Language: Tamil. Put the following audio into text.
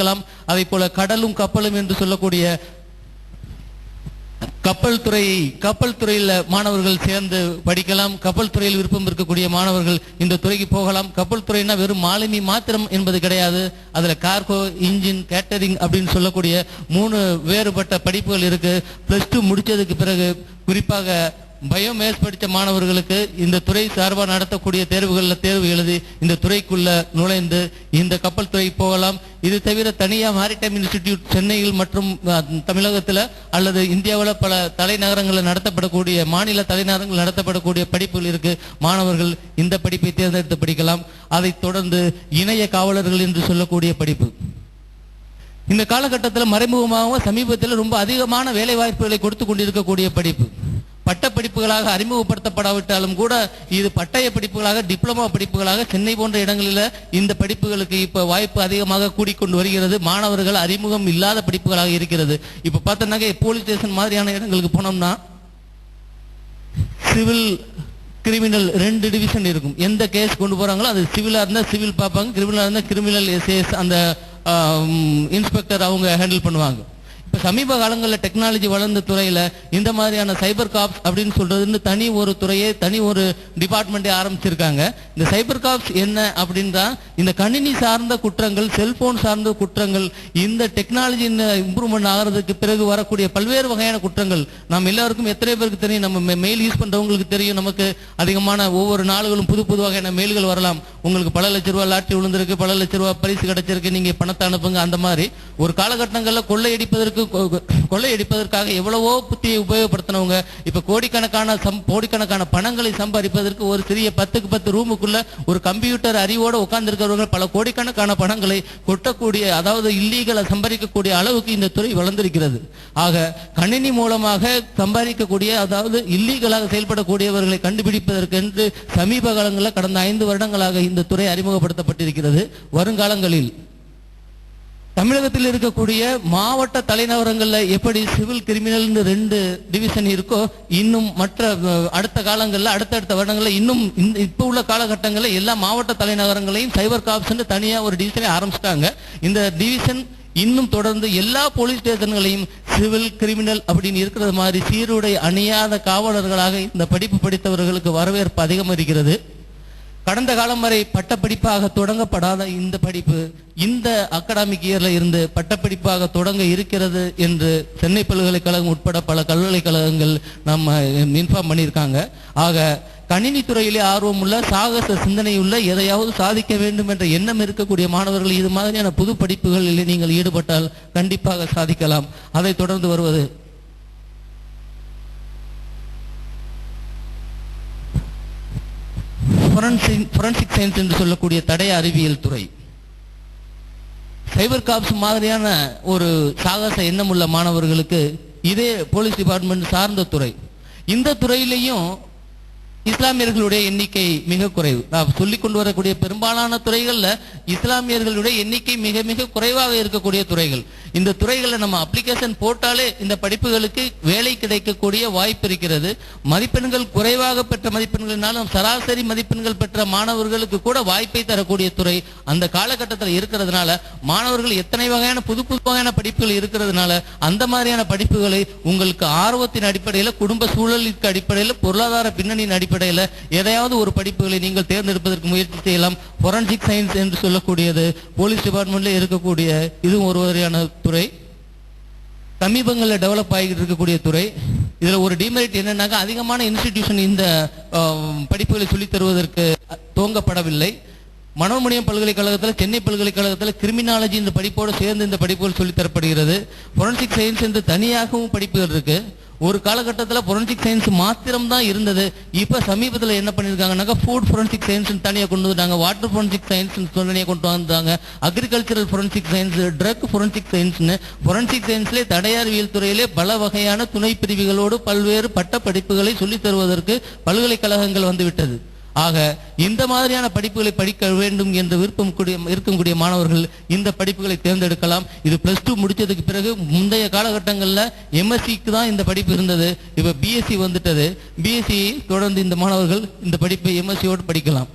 இருக்கலாம். அதை போல கடலும் கப்பலும் என்று சொல்லக்கூடிய கப்பல் துறை கப்பல் துறையில் மாணவர்கள் சேர்ந்து படிக்கலாம். கப்பல் துறையில் விருப்பம் இருக்கக்கூடிய மாணவர்கள் இந்த துறைக்கு போகலாம். கப்பல் துறைனா வெறும் மாலுமி மாத்திரம் என்பது கிடையாது. அதுல கார்கோ இன்ஜின் கேட்டரிங் அப்படின்னு சொல்லக்கூடிய மூணு வேறுபட்ட படிப்புகள் இருக்கு. பிளஸ் டூ முடிச்சதுக்கு பிறகு குறிப்பாக பயம் படித்த மாணவர்களுக்கு இந்த துறை சார்பாக நடத்தக்கூடிய தேர்வுகளில் தேர்வு எழுதி இந்த துறைக்குள்ள நுழைந்து இந்த கப்பல் துறைக்கு போகலாம். இது தவிர தனியாக மாரிடைம் இன்ஸ்டிடியூட் சென்னையில் மற்றும் தமிழகத்தில் அல்லது இந்தியாவில் பல தலைநகரங்களில் நடத்தப்படக்கூடிய மாநில தலைநகரங்கள் நடத்தப்படக்கூடிய படிப்புகள் இருக்கு. மாணவர்கள் இந்த படிப்பை தேர்ந்தெடுத்து படிக்கலாம். அதைத் தொடர்ந்து இணைய காவலர்கள் என்று சொல்லக்கூடிய படிப்பு. இந்த காலகட்டத்தில் மறைமுகமாகவும் சமீபத்தில் ரொம்ப அதிகமான வேலை வாய்ப்புகளை கொடுத்து கொண்டிருக்கக்கூடிய படிப்பு. பட்டப்படிப்புகளாக அறிமுகப்படுத்தப்படாவிட்டாலும் கூட இது பட்டய படிப்புகளாக டிப்ளமா படிப்புகளாக சென்னை போன்ற இடங்களில் இந்த படிப்புகளுக்கு இப்போ வாய்ப்பு அதிகமாக கூடிக்கொண்டு வருகிறது. மாணவர்கள் அறிமுகம் இல்லாத படிப்புகளாக இருக்கிறது. இப்போ பார்த்தோன்னாக்க போலீஸ் ஸ்டேஷன் மாதிரியான இடங்களுக்கு போனோம்னா சிவில் கிரிமினல் ரெண்டு டிவிஷன் இருக்கும். எந்த கேஸ் கொண்டு போகிறாங்களோ அது சிவிலாக இருந்தால் சிவில் பார்ப்பாங்க கிரிமினலாக இருந்தால் கிரிமினல் எஸ்ஏஎஸ் அந்த இன்ஸ்பெக்டர் அவங்க ஹேண்டில் பண்ணுவாங்க. சமீப காலங்களில் டெக்னாலஜி வளர்ந்த துறையில இந்த மாதிரியான சைபர் காப்ஸ் அப்படின்னு சொல்றதுன்னு தனி ஒரு துறையே தனி ஒரு டிபார்ட்மெண்ட்டே ஆரம்பிச்சிருக்காங்க. இந்த சைபர் காப்ஸ் என்ன அப்படின்னா இந்த கணினி சார்ந்த குற்றங்கள் செல்போன் சார்ந்த குற்றங்கள் இந்த டெக்னாலஜி இம்ப்ரூவ்மெண்ட் ஆகிறதுக்கு பிறகு வரக்கூடிய பல்வேறு வகையான குற்றங்கள். நாம் எல்லாருக்கும் எத்தனை பேருக்கு தெரியும் நம்ம மெயில் யூஸ் பண்றவங்களுக்கு தெரியும் நமக்கு அதிகமான ஒவ்வொரு நாளுகளும் புது புது வகையான மெயில்கள் வரலாம். உங்களுக்கு பல லட்ச ரூபாய் லாட்டரி விழுந்திருக்கு பல லட்ச ரூபாய் பரிசு கிடைச்சிருக்கு நீங்க பணத்தை அனுப்புங்க அந்த மாதிரி. ஒரு காலகட்டங்களில் கொள்ளையடிப்பதற்கு கொ- கொள்ளையடிப்பதற்காக எவ்வளவோ புத்தியை உபயோகப்படுத்தினவங்க இப்ப கோடிக்கணக்கான சம் கோடிக்கணக்கான பணங்களை சம்பாதிப்பதற்கு ஒரு சிறிய பத்துக்கு பத்து ரூமுக்குள்ள ஒரு கம்ப்யூட்டர் அறிவோட உட்கார்ந்திருக்கிறவர்கள் பல கோடிக்கணக்கான பணங்களை கொட்டக்கூடிய அதாவது இல்லீகலை சம்பாதிக்கக்கூடிய அளவுக்கு இந்த துறை வளர்ந்திருக்கிறது. ஆக கணினி மூலமாக சம்பாதிக்கக்கூடிய அதாவது இல்லீகலாக செயல்படக்கூடியவர்களை கண்டுபிடிப்பதற்கு என்று சமீப காலங்களில் கடந்த ஐந்து வருடங்களாக இந்த துறை அறிமுகப்படுத்தப்பட்டிருக்கிறது. வருங்காலங்களில். தமிழகத்தில் இருக்கக்கூடிய மாவட்ட தலைநகரங்கள்ல எப்படி சிவில் கிரிமினல்னு ரெண்டு டிவிஷன் இருக்கோ இன்னும் மற்ற அடுத்த காலங்கள்ல அடுத்தடுத்த வருடங்கள்ல இன்னும் இப்போ இப்ப உள்ள காலகட்டங்களில் எல்லா மாவட்ட தலைநகரங்களையும் சைபர் காப்ஸ்னு தனியா ஒரு டிவிஷனை ஆரம்பிச்சிட்டாங்க. இந்த டிவிஷன் இன்னும் தொடர்ந்து எல்லா போலீஸ் ஸ்டேஷன்களையும் சிவில் கிரிமினல் அப்படின்னு இருக்கிறது மாதிரி சீருடை அணியாத காவலர்களாக இந்த படிப்பு படித்தவர்களுக்கு வரவேற்பு அதிகம் இருக்கிறது. கடந்த காலம் வரை பட்டப்படிப்பாக தொடங்கப்படாத இந்த படிப்பு இந்த அகாடமிக் இயர்ல இருந்து பட்டப்படிப்பாக தொடங்க இருக்கிறது என்று சென்னை பல்கலைக்கழகம் உட்பட பல பல்கலைக்கழகங்கள் நம்ம இன்ஃபார்ம் பண்ணியிருக்காங்க. ஆக கணினி துறையிலே ஆர்வமுள்ள சாகச சிந்தனையுள்ள எதையாவது சாதிக்க வேண்டும் என்ற எண்ணம் இருக்கக்கூடிய மாணவர்கள் இது மாதிரியான புது படிப்புகளில் நீங்கள் ஈடுபட்டால் கண்டிப்பாக சாதிக்கலாம். அதை தொடர்ந்து வருவது ஃபொரன்சிக் சயின்ஸ் என்று சொல்லக்கூடிய தடய அறிவியல் துறை. சைபர் காப்ஸ் மாதிரியான ஒரு சாகச எண்ணமுள்ள மாணவர்களுக்கு இதே போலீஸ் டிபார்ட்மெண்ட் சார்ந்த துறை. இந்த துறையிலையும் இஸ்லாமியர்களுடைய எண்ணிக்கை மிக குறைவு. நான் சொல்லிக் கொண்டு வரக்கூடிய பெரும்பாலான துறைகள்ல இஸ்லாமியர்களுடைய எண்ணிக்கை மிக மிக குறைவாக இருக்கக்கூடிய துறைகள். இந்த துறைகளில் நம்ம அப்ளிகேஷன் போட்டாலே இந்த படிப்புகளுக்கு வேலை கிடைக்கக்கூடிய வாய்ப்பு இருக்கிறது. மதிப்பெண்கள் குறைவாக பெற்ற மதிப்பெண்களினாலும் சராசரி மதிப்பெண்கள் பெற்ற மாணவர்களுக்கு கூட வாய்ப்பை தரக்கூடிய துறை அந்த காலகட்டத்தில் இருக்கிறதுனால மாணவர்கள் எத்தனை வகையான புது புது வகையான படிப்புகள் இருக்கிறதுனால அந்த மாதிரியான படிப்புகளை உங்களுக்கு ஆர்வத்தின் அடிப்படையில் குடும்ப சூழலிற்கு அடிப்படையில் பொருளாதார பின்னணியின் அடிப்படையில் எதையாவது ஒரு படிப்புகளை நீங்கள் தேர்ந்தெடுப்பதற்கு முயற்சி செய்யலாம் ஃபொரன்சிக் சயின்ஸ் என்று சொல்லக்கூடியது போலீஸ் டிபார்ட்மெண்ட்ல இருக்கக்கூடிய இதுவும் ஒரு வகையான துறை. சமீபங்களில் டெவலப் ஆகிட்டு இருக்கக்கூடிய துறை. இதில் ஒரு டிமெரிட் என்னன்னாக்கா அதிகமான இன்ஸ்டிடியூஷன் இந்த படிப்புகளை சொல்லித் தருவதற்கு துவங்கப்படவில்லை. மனோமணியம் பல்கலைக்கழகத்தில் சென்னை பல்கலைக்கழகத்தில் கிரிமினாலஜி இந்த படிப்போடு சேர்ந்து இந்த படிப்புகள் சொல்லித் தரப்படுகிறது. ஃபொரன்சிக் சயின்ஸ் என்று தனியாகவும் படிப்புகள் இருக்குது ஒரு காலகட்டத்தில் ஃபொரன்சிக் சயின்ஸ் மாத்திரம் தான் இருந்தது. இப்போ சமீபத்தில் என்ன பண்ணியிருக்காங்கனாக்கா ஃபுட் ஃபொரன்சிக் சயின்ஸ் தனியாக கொண்டு வந்தாங்க வாட்டர் ஃபொரன்சிக் சயின்ஸ் தனியாக கொண்டு வந்தாங்க. Agricultural forensic science drug forensic சயின்ஸ்னு forensic சயின்ஸ்லேயே தடையார்வியல் துறையிலே பல வகையான துணை பிரிவுகளோடு பல்வேறு பட்ட படிப்புகளை சொல்லித் தருவதற்கு பல்கலைக்கழகங்கள் வந்துவிட்டது ஆக இந்த மாதிரியான படிப்புகளை படிக்க வேண்டும் என்ற விருப்பம் கூடிய இருக்கக்கூடிய மாணவர்கள் இந்த படிப்புகளை தேர்ந்தெடுக்கலாம். இது பிளஸ் டூ முடிச்சதுக்கு பிறகு முந்தைய காலகட்டங்களில் எம்எஸ்சிக்கு தான் இந்த படிப்பு இருந்தது. இப்போ பிஎஸ்சி வந்துட்டது. பிஎஸ்சி தொடர்ந்து இந்த மாணவர்கள் இந்த படிப்பை எம்எஸ்சியோடு படிக்கலாம்.